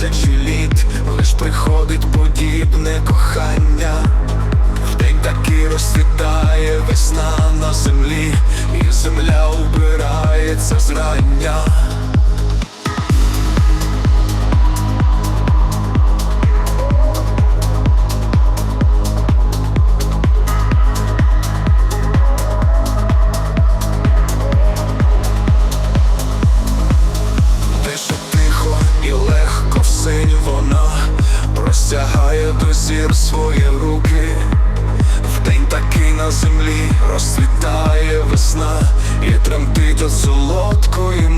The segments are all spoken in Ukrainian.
тисячі літ, лиш приходить подібне кохання. В день такий розцвітає весна на землі, і земля убирається зрання. До зір руки. В день такий на землі розцвітає весна і тремтить до солодкої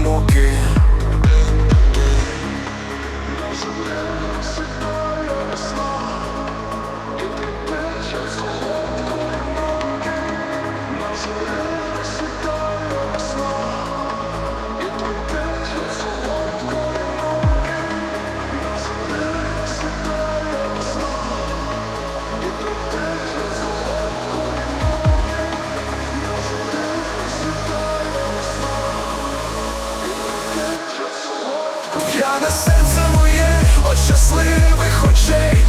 муки. на серце моє от щасливих очей,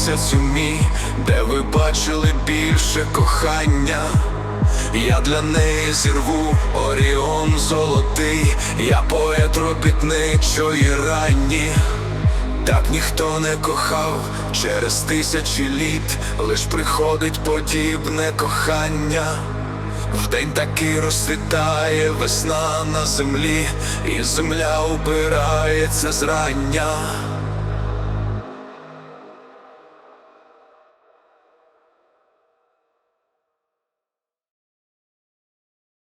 місяць мій, де ви бачили більше кохання. Я для неї зірву Оріон золотий, я поет робітничої ранні. Так ніхто не кохав через тисячі літ, лиш приходить подібне кохання. В день такий розцвітає весна на землі, і земля убирається зрання.